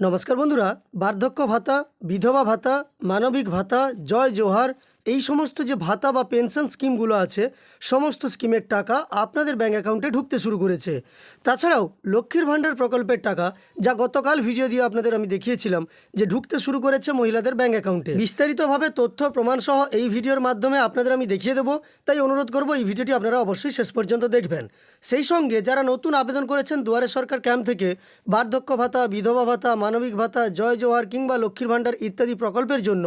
নমস্কার বন্ধুরা বার্ধক্য ভাতা বিধবা ভাতা মানবিক ভাতা জয় জোহার এই সমস্ত যে ভাতা বা পেনশন স্কিমগুলো আছে, সমস্ত স্কিমের টাকা আপনাদের ব্যাঙ্ক অ্যাকাউন্টে ঢুকতে শুরু করেছে। তাছাড়াও লক্ষ্মীর ভাণ্ডার প্রকল্পের টাকা, যা গতকাল ভিডিও দিয়ে আপনাদের আমি দেখিয়েছিলাম, যে ঢুকতে শুরু করেছে মহিলাদের ব্যাঙ্ক অ্যাকাউন্টে। বিস্তারিতভাবে তথ্য, প্রমাণ সহ এই ভিডিওর মাধ্যমে আপনাদের আমি দেখিয়ে দেবো, তাই অনুরোধ করব এই ভিডিওটি আপনারা অবশ্যই শেষ পর্যন্ত দেখবেন। সেই সঙ্গে যারা নতুন আবেদন করেছেন দুয়ারে সরকার ক্যাম্প থেকে, বার্ধক্য ভাতা, বিধবা ভাতা, মানবিক ভাতা, জয় জোহার কিংবা লক্ষ্মীর ভাণ্ডার ইত্যাদি প্রকল্পের জন্য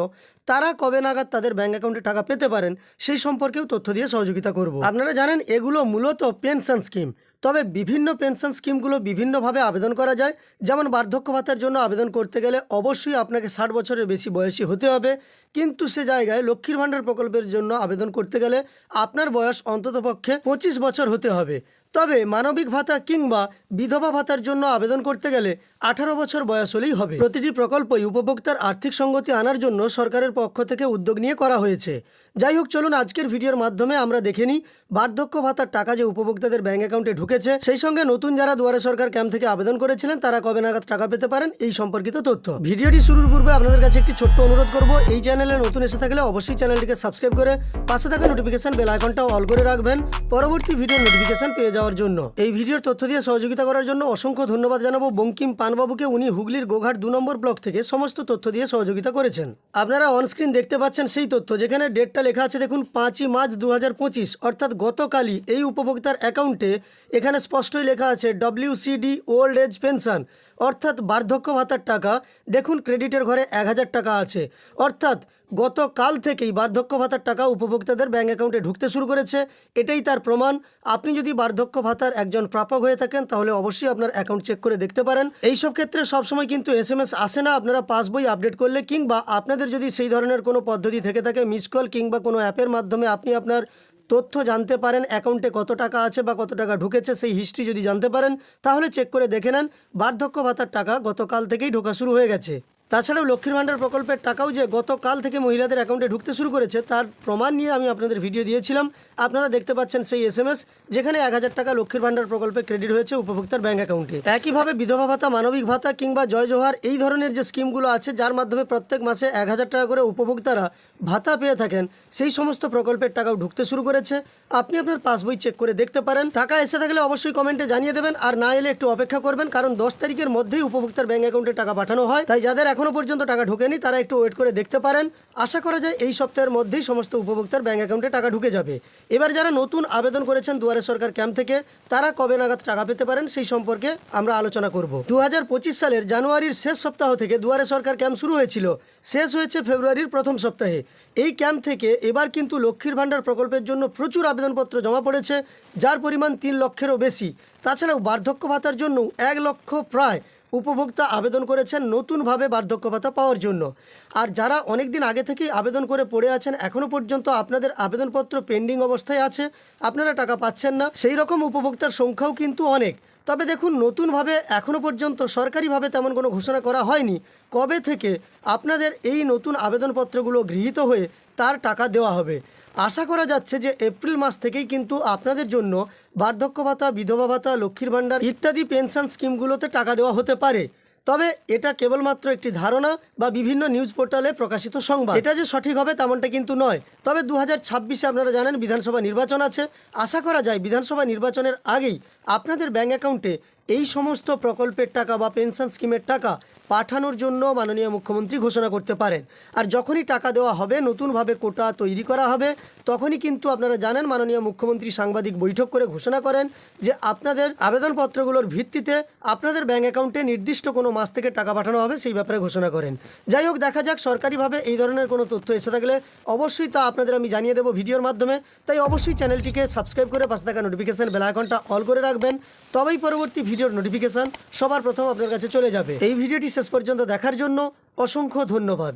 তারা কবে নাগাদ তাদের ব্যাঙ্ক অ্যাকাউন্টে টাকা পেতে পারেন, সেই সম্পর্কেও তথ্য দিয়ে সহযোগিতা করব। আপনারা জানেন, এগুলো মূলত পেনশন স্কিম তবে বিভিন্ন পেনশন স্কিমগুলো বিভিন্নভাবে আবেদন করা যায়। যেমন বার্ধক্য ভাতার জন্য আবেদন করতে গেলে অবশ্যই আপনাকে ষাট বছরের বেশি বয়সী হতে হবে। কিন্তু সে জায়গায় লক্ষ্মীর ভাণ্ডার প্রকল্পের জন্য আবেদন করতে গেলে আপনার বয়স অন্ততপক্ষে পঁচিশ বছর হতে হবে। তবে মানবিক ভাতা কিংবা বিধবা ভাতার জন্য আবেদন করতে গেলে আঠারো বছর বয়স হলেই হবে। প্রতিটি প্রকল্পই উপভোক্তার আর্থিক সঙ্গতি আনার জন্য সরকারের পক্ষ থেকে উদ্যোগ নিয়ে করা হয়েছে। যাই হোক, চলুন আজকের ভিডিওর মাধ্যমে আমরা দেখে নিই বার্ধক্য ভাতার টাকা যে উপভোক্তাদের ব্যাঙ্ক অ্যাকাউন্টে ঢুকেছে, সেই সঙ্গে নতুন যারা দুয়ারে সরকার ক্যাম্প থেকে আবেদন করেছিলেন, তারা কবে নাগাদ টাকা পেতে পারেন এই সম্পর্কিত তথ্য। ভিডিওটি শুরুর পূর্বে আপনাদের কাছে একটি ছোট্ট অনুরোধ করব, এই চ্যানেলে নতুন এসে থাকলে অবশ্যই চ্যানেলটিকে সাবস্ক্রাইব করে পাশে থাকা নোটিফিকেশন বেল আইকনটাও অল করে রাখবেন পরবর্তী ভিডিও নোটিফিকেশন পেয়ে যাওয়ার জন্য। এই ভিডিওর তথ্য দিয়ে সহযোগিতা করার জন্য অসংখ্য ধন্যবাদ জানাব বঙ্কিম পানবাবুকে। উনি হুগলির গোঘাট দু নম্বর ব্লক থেকে সমস্ত তথ্য দিয়ে সহযোগিতা করেছেন। আপনারা অনস্ক্রিন দেখতে পাচ্ছেন সেই তথ্য, যেখানে ডেটটা লেখা আছে দেখুন, পাঁচই মার্চ দু হাজার পঁচিশ, অর্থাৎ গতকালই এই উপভোক্তার অ্যাকাউন্টে এখানে স্পষ্টই লেখা আছে ডব্লিউসিডি ওল্ড এজ পেনশন, অর্থাৎ বার্ধক্য ভাতার টাকা। দেখুন, ক্রেডিটের ঘরে এক হাজার টাকা আছে। অর্থাৎ গতকাল থেকেই বার্ধক্য ভাতার টাকা উপভোক্তাদের ব্যাঙ্ক অ্যাকাউন্টে ঢুকতে শুরু করেছে। এটাই তার প্রমাণ। আপনি যদি বার্ধক্য ভাতার একজন প্রাপক হয়ে থাকেন, তাহলে অবশ্যই আপনার অ্যাকাউন্ট চেক করে দেখতে পারেন। এই সব ক্ষেত্রে সবসময় কিন্তু এস এম এস আসে না। আপনারা পাসবই আপডেট করলে কিংবা আপনাদের যদি সেই ধরনের কোনো পদ্ধতি থেকে থাকে, মিস কল কিংবা কোনো অ্যাপের মাধ্যমে আপনি আপনার তথ্য জানতে পারেন, অ্যাকাউন্টে কত টাকা আছে বা কত টাকা ঢুকেছে, সেই হিস্ট্রি যদি জানতে পারেন, তাহলে চেক করে দেখে নেন, বার্ধক্য ভাতার টাকা গতকাল থেকেই ঢোকা শুরু হয়ে গেছে। তাছাড়াও লক্ষ্মীর ভাণ্ডার প্রকল্পের টাকাও যে গতকাল থেকে মহিলাদের অ্যাকাউন্টে ঢুকতে শুরু করেছে, তার প্রমাণ নিয়ে আমি আপনাদের ভিডিও দিয়েছিলাম। আপনারা দেখতে পাচ্ছেন সেই এস এম এস যেখানে এক হাজার টাকা লক্ষ্মীর ভাণ্ডার প্রকল্পে ক্রেডিট হয়েছে উপভোক্তার ব্যাঙ্ক অ্যাকাউন্টে একইভাবে বিধবা ভাতা, মানবিক ভাতা কিংবা জয় জোহার, এই ধরনের যে স্কিমগুলো আছে, যার মাধ্যমে প্রত্যেক মাসে এক হাজার টাকা করে উপভোক্তারা ভাতা পেয়ে থাকেন, সেই সমস্ত প্রকল্পের টাকাও ঢুকতে শুরু করেছে। আপনি আপনার পাসবই চেক করে দেখতে পারেন। টাকা এসে থাকলে অবশ্যই কমেন্টে জানিয়ে দেবেন, আর না এলে একটু অপেক্ষা করবেন, কারণ দশ তারিখের মধ্যেই উপভোক্তার ব্যাঙ্ক অ্যাকাউন্টে টাকা পাঠানো হয়। তাই যাদের এখনও পর্যন্ত টাকা ঢোকেনি, তারা একটু ওয়েট করে দেখতে পারেন। আশা করা যায় এই সপ্তাহের মধ্যেই সমস্ত উপভোক্তার ব্যাঙ্ক অ্যাকাউন্টে টাকা ঢুকে যাবে। এবার যারা নতুন আবেদন করেছেন দুয়ারে সরকার ক্যাম্প থেকে, তারা কবে নাগাদ টাকা পেতে পারেন সেই সম্পর্কে আমরা আলোচনা করব। দু হাজার পঁচিশ সালের জানুয়ারির শেষ সপ্তাহ থেকে দুয়ারে সরকার ক্যাম্প শুরু হয়েছিল। শেষ হয়েছে ফেব্রুয়ারির প্রথম সপ্তাহে। এই ক্যাম্প থেকে এবার কিন্তু লক্ষ্মীর ভাণ্ডার প্রকল্পের জন্য প্রচুর আবেদনপত্র জমা পড়েছে, যার পরিমাণ তিন লক্ষেরও বেশি। তাছাড়াও বার্ধক্য ভাতার জন্য এক লক্ষ প্রায় উপভোক্তা আবেদন করেছেন নতুনভাবে বার্ধক্য ভাতা পাওয়ার জন্য। আর যারা অনেক দিন আগে থেকেই আবেদন করে পড়ে আছেন এখনও পর্যন্ত আপনাদের আবেদনপত্র পেন্ডিং অবস্থায় আছে। আপনারা টাকা পাচ্ছেন না। সেই রকম উপভোক্তার সংখ্যাও কিন্তু অনেক। তবে দেখুন, নতুনভাবে এখনও পর্যন্ত সরকারিভাবে তেমন কোনো ঘোষণা করা হয়নি। কবে থেকে আপনাদের এই নতুন আবেদনপত্রগুলো গৃহীত হয়ে তার টাকা দেওয়া হবে? আশা করা যাচ্ছে যে এপ্রিল মাস থেকেই কিন্তু আপনাদের জন্য বার্ধক্য ভাতা, বিধবা ভাতা, লক্ষ্মীর ভাণ্ডার ইত্যাদি পেনশন স্কিমগুলোতে টাকা দেওয়া হতে পারে। তবে এটা কেবলমাত্র একটি ধারণা বা বিভিন্ন নিউজ পোর্টালে প্রকাশিত সংবাদ। এটা যে সঠিক হবে তেমনটা কিন্তু নয়। তবে দু হাজার আপনারা জানেন বিধানসভা নির্বাচন আছে। আশা করা যায় বিধানসভা নির্বাচনের আগেই আপনাদের ব্যাঙ্ক অ্যাকাউন্টে এই সমস্ত প্রকল্পের টাকা বা পেনশন স্কিমের টাকা পাঠানোর জন্য মাননীয় মুখ্যমন্ত্রী ঘোষণা করতে পারেন। আর যখনই টাকা দেওয়া হবে, নতুনভাবে কোটা তৈরি করা হবে তখনই কিন্তু আপনারা জানেন মাননীয় মুখ্যমন্ত্রী সাংবাদিক বৈঠক করে ঘোষণা করেন যে আপনাদের আবেদনপত্রগুলোর ভিত্তিতে আপনাদের ব্যাঙ্ক অ্যাকাউন্টে নির্দিষ্ট কোনো মাস থেকে টাকা পাঠানো হবে, সেই ব্যাপারে ঘোষণা করেন। যাই হোক, দেখা যাক সরকারিভাবে এই ধরনের কোনো তথ্য এসে থাকলে অবশ্যই তা আপনাদের আমি জানিয়ে দেবো ভিডিওর মাধ্যমে। তাই অবশ্যই চ্যানেলটিকে সাবস্ক্রাইব করে পাশে থাকা নোটিফিকেশন বেল আইকনটা অল করে রাখবেন। তবেই পরবর্তী ভিডিওর নোটিফিকেশান সবার প্রথম আপনার কাছে চলে যাবে। এই ভিডিওটি শেষ পর্যন্ত দেখার জন্য অসংখ্য ধন্যবাদ।